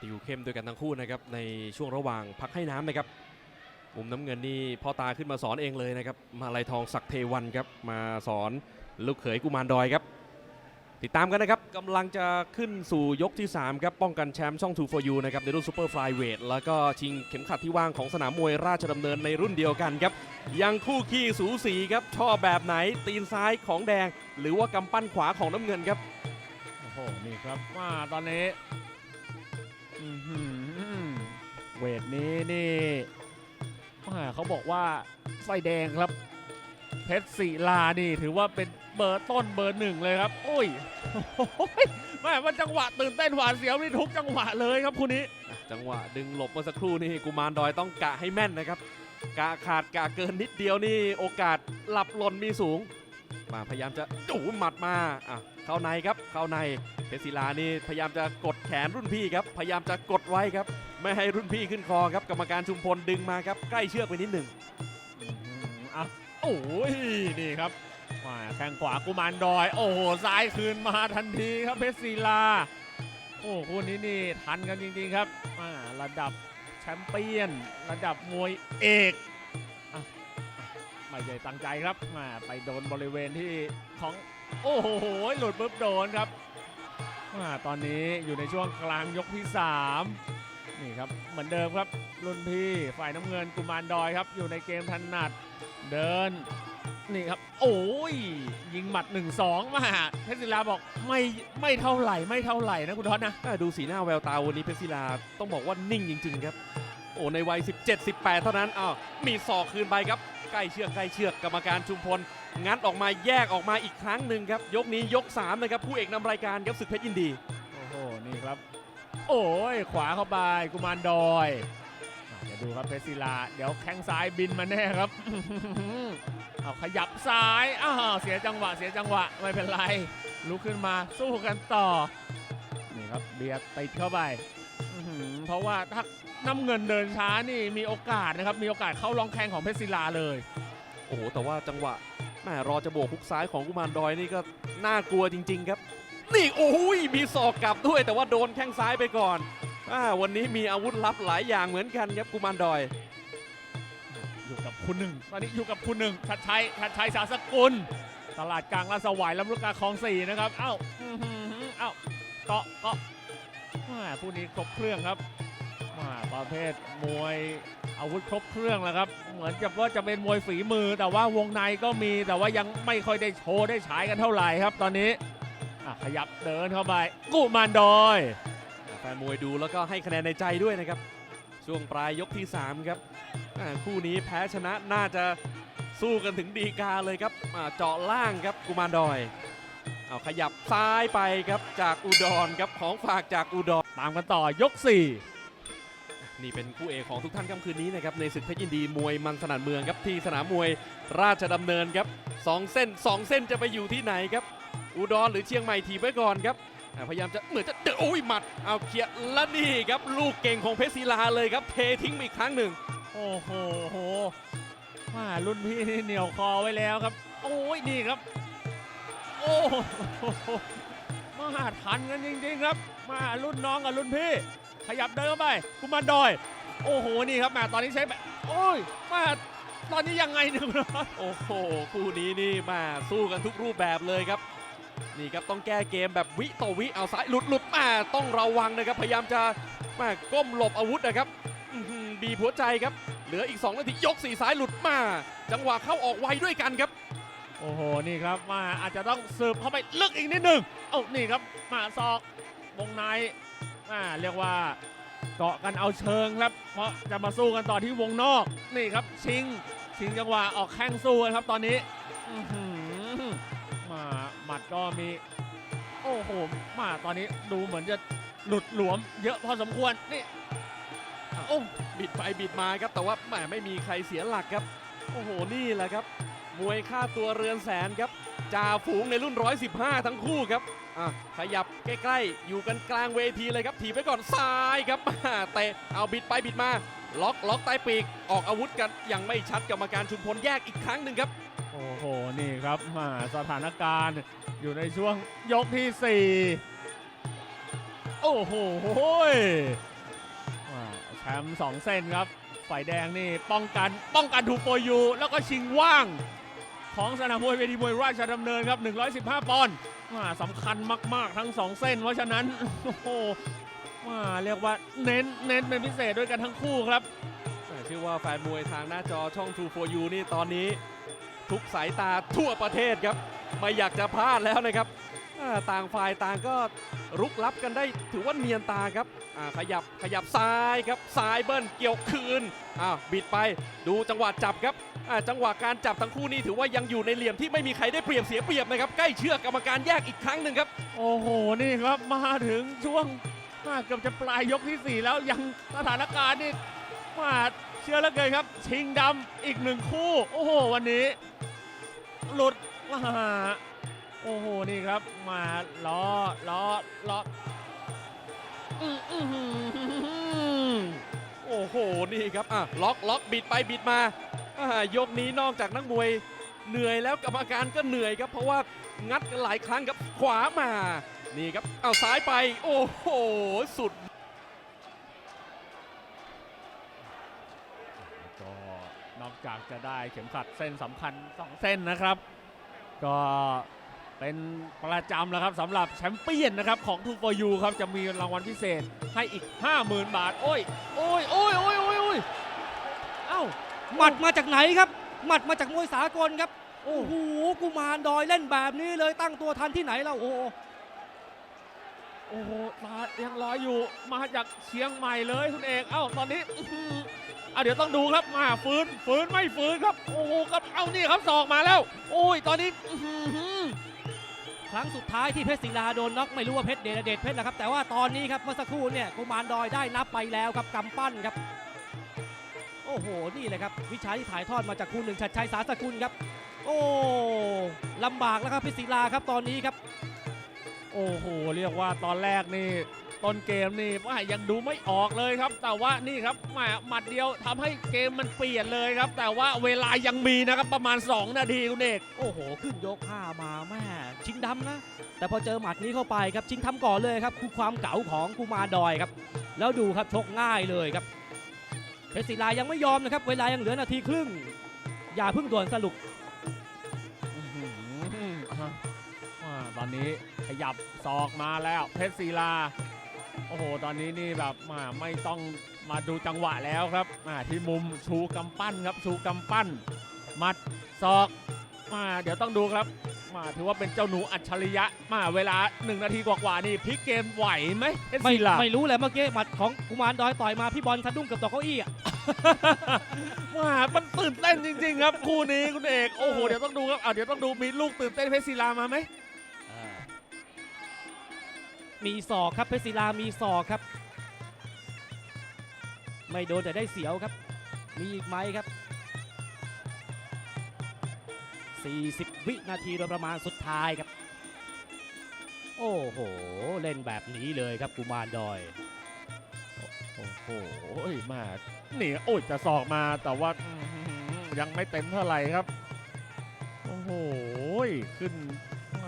ติวเข้มด้วยกันทั้งคู่นะครับในช่วงระหว่างพักให้น้ำนะครับมุมน้ำเงินนี่พ่อตาขึ้นมาสอนเองเลยนะครับมาลัยทองศักเทวันครับมาสอนลูกเขยกุมารดอยครับติดตามกันนะครับกำลังจะขึ้นสู่ยกที่ 3 ครับป้องกันแชมป์ช่อง2 for you นะครับในรุ่นซูเปอร์ฟลายเวทแล้วก็ชิงเข็มขัดที่ว่างของสนามมวยราชดำเนินในรุ่นเดียวกันครับยังคู่ขี้สูสีครับชอบแบบไหนตีนซ้ายของแดง หรือว่ากำปั้นขวาของน้ำเงินครับโอ้โหนี่ครับว่าตอนนี้ เวทนี้นี่ว่เขาบอกว่าไฟแดงครับ เพชรศิลานี่ถือว่าเป็นเบอร์ต้นเบอร์หนึ่งเลยครับ โอ้ยโอ้ยแม่มันจังหวะตื่นเต้นหวาดเสียวนี่ทุกจังหวะเลยครับคุณนี้อ่จังหวะดึงหลบเมื่อสักครู่นี่กุมารดอยต้องกะให้แม่นนะครับ กะขาดกะเกินนิดเดียวนี่โอกาสหลับหล่นมีสูง มาพยายามจะจูหมัดมาอะเข้าในครับเข้าในเพชรศิลานี่พยายามจะกดแขนรุ่นพี่ครับ พยายามจะกดไว้ครับ ไม่ให้รุ่นพี่ขึ้นคอครับกรรมการชุมพลดึงมาครับใกล้เชือกไปนิดหนึ่งอื้อหืออะโอ้ยนี่ครับมาแข้งขวากุมารดอย โอ้โหซ้ายคืนมาทันทีครับเพชรศิลา โอ้คู่นี้นี่ทันกันจริงๆครับอ่าระดับแชมเปี้ยน ระดับมวยเอกอะไม่ใช่ตั้งใจครับมาไปโดนบริเวณที่ของ โอ้โหหลุดปุ๊บโดนครับอ่าตอนนี้อยู่ในช่วงกลางยกที่สาม นี่ครับเหมือนเดิมครับรุ่นพี่ฝ่ายน้ำเงินกุมารดอยครับ อยู่ในเกมถนัดเดินนี่ครับ โอ้ยยิงหมัด 1-2 มาเพชรศิลาบอกไม่ไม่เท่าไหร่ไม่เท่าไหร่นะคุณท็อตนะอะดูสีหน้าแววตาวันนี้เพชรศิลาต้องบอกว่านิ่งจริง ๆ ครับ โอ้ในวัย 17 18 เท่านั้นอ้าวมีศอกคืนไปครับใกล้เชือกใกล้เชือกกรรมการชุมพลงัดออกมาแยกออกมาอีกครั้งหนึ่งครับ ยกนี้ยก3นะครับผู้เอกนำรายการครับศึกเพชรยินดีโอ้โหนี่ครับ โอ้ย ขวาเข้าไปกุมารดอยอะเดี๋ยวดูครับเพชรศิลา เดี๋ยวแข้งซ้ายบินมาแน่ครับ เอาขยับซ้ายอ้าวเสียจังหวะเสียจังหวะไม่เป็นไร ลุกขึ้นมาสู้กันต่อ นี่ครับเบียร์ติดเข้าไปเพราะว่าถ้าน้ำเงินเดินช้านี่มีโอกาสนะครับ มีโอกาสเข้ารองแข้งของเพชรศิลาเลย โอ้โห แต่ว่าจังหวะแม่รอจะโบกฮุกซ้ายของกุมารดอยนี่ก็น่ากลัวจริง ๆ ครับ โอ้ยมีศอกกลับด้วย แต่ว่าโดนแข้งซ้ายไปก่อนอวันนี้มีอาวุธลับหลายอย่างเหมือนกันครับกุมารดอย อยู่กับคุณหนึ่งตอนนี้อยู่กับคุณหนึ่งชัดชัยชัดชัยสาสกุล ตลาดกลางลาสวายลำลูกกาคลองสี่นะครับเอ้าอื้อหือเอ้าเกาะเกาะผู้นี้ครบเครื่องครับมาประเภทมวยอาวุธครบเครื่องแล้วครับ เหมือนจะว่าจะเป็นมวยฝีมือ แต่ว่าวงในก็มีแต่ว่ายังไม่ค่อยได้โชว์ได้ฉายกันเท่าไหร่ครับ ตอนนี้ อะขยับเดินเข้าไปกุมารดอย แฟนมวยดูแล้วก็ให้คะแนนในใจด้วยนะครับ ช่วงปลายยกที่ 3 ครับอ่าคู่นี้แพ้ชนะน่าจะสู้กันถึงดีกาเลยครับอ่าเจาะล่างครับกุมารดอยเอาขยับซ้ายไปครับจากอุดรครับของฝากจากอุดร ตามกันต่อยก 4 นี่เป็นคู่เอกของทุกท่านค่ำคืนนี้นะครับในศึกเพชรยินดีมวยมันสนานเมืองครับที่สนามมวยราชดำเนินครับสองเส้นสองเส้นจะไปอยู่ที่ไหนครับ อุดรหรือเชียงใหม่ทีบไว้ก่อนครับอ่าพยายามจะเหมือนจะเดนโอ้ยหมัดเอาเคลียร์และนี่ครับ ลูกเก่งของเพชรศิลาเลยครับเททิ้งไปอีกครั้งหนึ่ง โอ้โหโหมารุ่นพี่นี่เหนียวคอไว้แล้วครับ โอ้ยนี่ครับ โอ้โหมาทันกันจริงๆครับ มารุ่นน้องกับรุ่นพี่ ขยับเดินเข้าไปกุมารดอย โอ้โหนี่ครับมาตอนนี้ใช้แบบโอ้ยมาตอนนี้ยังไงเนี่ยคุณน็อตโอ้โหคู่นี้นี่มาสู้กันทุกรูปแบบเลยครับ นี่ครับต้องแก้เกมแบบวิต่อวิเอาซ้ายหลุดหลุดมาต้องระวังนะครับ พยายามจะมาก้มหลบอาวุธนะครับบีหัวใจครับ เหลืออีก2นาทียกสี่ซ้ายหลุดมา จังหวะเข้าออกไวด้วยกันครับ โอ้โหนี่ครับมาอาจจะต้องสืบเข้าไปลึกอีกนิดหนึ่งเอ้านี่ครับมาซอกวงในอ่าเรียกว่าเกาะกันเอาเชิงครับ เพราะจะมาสู้กันต่อที่วงนอกนี่ครับชิงชิงจังหวะออกแข้งสู้ครับตอนนี้อื มัดก็มี โอ้โห มาตอนนี้ดูเหมือนจะหลุดหลวม เยอะพอสมควร นี่โอ้บิดไปบิดมาครับ แต่ว่าแหมไม่มีใครเสียหลักครับ โอ้โห นี่แหละครับ มวยค่าตัวเรือนแสนครับ จ่าฝูงในรุ่น 115 ทั้งคู่ครับขยับใกล้ๆ อยู่กันกลางเวทีเลยครับ ถีบไปก่อนซ้ายครับเตะเอาบิดไปบิดมา ล็อกล็อกใต้ปีก ออกอาวุธกันยังไม่ชัดกรรมการชุมพลแยกอีกครั้งหนึ่งครับ โอ้โห นี่ครับมาสถานการณ์อยู่ในช่วงยกที่ 4 โอ้โหแชมป์สองเส้นครับ ฝ่ายแดงนี่ป้องกันป้องกันถูกโปรยูแล้วก็ชิงว่างของสนามมวยเวทีมวยราชดำเนินครับ 115 ปอนด์อ่าสำคัญมาก ๆ ทั้งสองเส้น เพราะฉะนั้น โอ้โหอ่าเรียกว่าเน้นเน้นเป็นพิเศษด้วยกันทั้งคู่ครับชื่อว่าแฟนมวยทางหน้าจอช่อง True for You นี่ตอนนี้ ทุกสายตาทั่วประเทศครับ ไม่อยากจะพลาดแล้วนะครับต่างฝ่ายต่างก็รุกลับกันได้ถือว่าเนียนตาครับขยับขยับซ้ายครับซ้ายเบิ้ลเกี่ยวคืนอ้าวบิดไปดูจังหวะจับครับจังหวะการจับทั้งคู่นี่ถือว่ายังอยู่ในเหลี่ยมที่ไม่มีใครได้เปรียบเสียเปรียบนะครับใกล้เชือกกรรมการแยกอีกครั้งหนึ่งครับ โอ้โหนี่ครับมาถึงช่วงเกือบจะปลายยกที่ 4 แล้วยังสถานการณ์นี่มา เชื่อเหลือเกินครับ ชิงดำอีกหนึ่งคู่ โอ้โห วันนี้ หลุดมาโอ้โห นี่ครับ มาล้อล้อล้ออืออื้อหือโอ้โห นี่ครับอะล็อกล็อกบิดไปบิดมาอ่ายกนี้นอกจากนักมวยเหนื่อยแล้วกรรมการก็เหนื่อยครับ เพราะว่างัดกันหลายครั้งครับขวามา นี่ครับ เอาซ้ายไป โอ้โห สุด ก็น อกจากจะได้เข็มขัดเส้นสำคัญ 2 เส้นนะครับ ก็เป็นประจำแล้วครับสำหรับแชมเปี้ยนนะครับของ2 for you ครับจะมีรางวัลพิเศษให้อีก 50,000 บาท โอ้ยโอ้ยโอ้ยโอ้ยโอ้ยโอ้ยเอ้าหมัดมาจากไหนครับ หมัดมาจากมวยสากลครับ โอ้โหกุมารดอยเล่นแบบนี้เลยตั้งตัวทันที่ไหนแล้วโอ้โหโอ้โหมายังรออยู่มาจากเชียงใหม่เลยคุณเอกเอ้าตอนนี้ อะเดี๋ยวต้องดูครับมาฟื้นฟื้นไม่ฟื้นครับโอ้โหครับเอานี่ครับศอกมาแล้ว โอ้ยตอนนี้ครั้งสุดท้ายที่เพชรศิลาโดนน็อกไม่รู้ว่าเพชรเดชเดชเพชรนะครับ แต่ว่าตอนนี้ครับเมื่อสักครู่เนี่ยกุมารดอยได้นับไปแล้วครับกำปั้นครับ โอ้โหนี่เลยครับวิชาที่ถ่ายทอดมาจากครูหนึ่งชัดชัยสาสกุลครับ โอ้ลำบากแล้วครับเพชรศิลาครับตอนนี้ครับ โอ้โหเรียกว่าตอนแรกนี่ ต้นเกมนี่ว่ายังดูไม่ออกเลยครับ แต่ว่านี่ครับแหมหมัดเดียวทำให้เกมมันเปลี่ยนเลยครับ แต่ว่าเวลายังมีนะครับประมาณ 2 นาทีคุณเอกโอ้โห ขึ้นยก5มาแม่ชิงดำนะ แต่พอเจอหมัดนี้เข้าไปครับชิงทำก่อนเลยครับคือความเก๋าของกุมารดอยครับ แล้วดูครับชกง่ายเลยครับเพชรศิลายังไม่ยอมนะครับเวลายังเหลือนาทีครึ่ง อย่าเพิ่งด่วนสรุปอื้อหืออะอ่าตอนนี้ขยับศอกมาแล้วเพชรศิลา โอ้โห ตอนนี้นี่แบบมาไม่ต้องมาดูจังหวะแล้วครับมาที่มุมชูกำปั้นครับชูกำปั้นมัดศอกมาเดี๋ยวต้องดูครับ มาถือว่าเป็นเจ้าหนูอัจฉริยะ มาเวลา 1 นาทีกว่าๆนี่พลิกเกมไหวไหมเพชรไม่ศิลาไม่รู้เลยเมื่อกี้หมัดของกุมารดอยต่อยมาพี่บอลสะดุ้งเกับตกเก้าอี้อะว่ามันตื่นเต้นจริง ๆ ครับ คู่นี้คุณเอกโอ้โหเดี๋ยวต้องดูครับอะเดี๋ยวต้องดูมีลูกตื่นเต้นเพชรศิลามาไหม มีศอกครับเพชรศิลามีศอกครับ ไม่โดนแต่ได้เสียวครับ มีอีกไหมครับ 40 วินาทีโดยประมาณสุดท้ายครับ โอ้โห เล่นแบบนี้เลยครับกุมารดอย โอ้โหมานี่โอ้ยจะสอกมาแต่ว่ายังไม่เต็มเท่าไหร่ครับ โอ้โห ขึ้น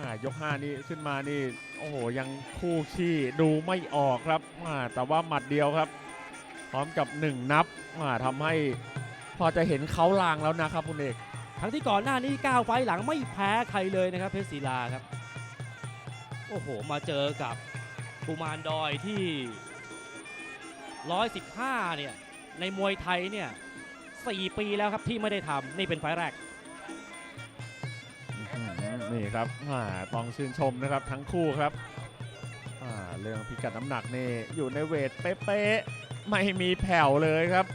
ายกห้านี่ขึ้นมานี่ โอ้โห ยังคู่ขี้ดูไม่ออกครับมาแต่ว่าหมัดเดียวครับ พร้อมกับหนึ่งนับมาทำให้พอจะเห็นเขาลางแล้วนะครับคุณเอกทั้งที่ก่อนหน้านี้ 9 ไฟหลังไม่แพ้ใครเลยนะครับ เพชรศิลาครับ โอ้โห มาเจอกับกุมารดอยที่ 115 เนี่ย ในมวยไทยเนี่ย 4 ปีแล้วครับที่ไม่ได้ทำนี่เป็นไฟแรก นี่ครับต้องชื่นชมนะครับทั้งคู่ครับเรื่องพิกัดน้ำหนักนี่อยู่ในเวทเป๊ะๆไม่มีแผ่วเลยครับ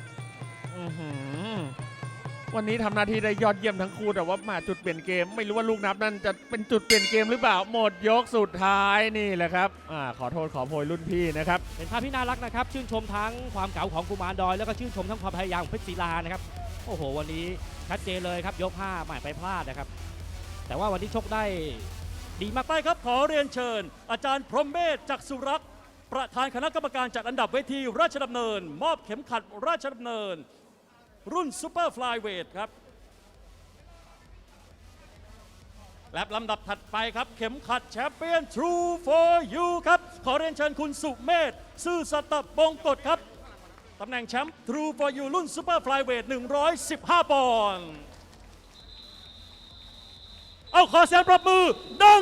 วันนี้ทำหน้าที่ได้ยอดเยี่ยมทั้งคู่แต่ว่ามาจุดเปลี่ยนเกม ไม่รู้ว่าลูกนับนั่นจะเป็นจุดเปลี่ยนเกมหรือเปล่าหมดยกสุดท้ายนี่แหละครับอขอโทษขอโพยรุ่นพี่นะครับเป็นภาพที่น่ารักนะครับ ชื่นชมทั้งความเก๋าของกุมารดอยแล้วก็ชื่นชมทั้งความพยายามของเพชรศิลานะครับโอ้โห วันนี้ชัดเจนเลยครับยก5ไม่ไปพลาดนะครับ แต่ว่าวันนี้ชกได้ดีมากไปครับขอเรียนเชิญ อาจารย์พรหมเมธจักสุรักษ์ประธานคณะกรรมการจัดอันดับเวทีราชดำเนิน มอบเข็มขัดราชดำเนิน รุ่นซูเปอร์ฟลายเวทครับและลำดับถัดไปครับ เข็มขัดแชมเปี้ยน True for you ครับ ขอเรียนเชิญคุณสุเมธซื่อสัตย์บงกตครับ ตำแหน่งแชมป์ True for you รุ่นซูเปอร์ฟลายเวท115 ปอนด์ เอาขอเสียงปรบมือดัง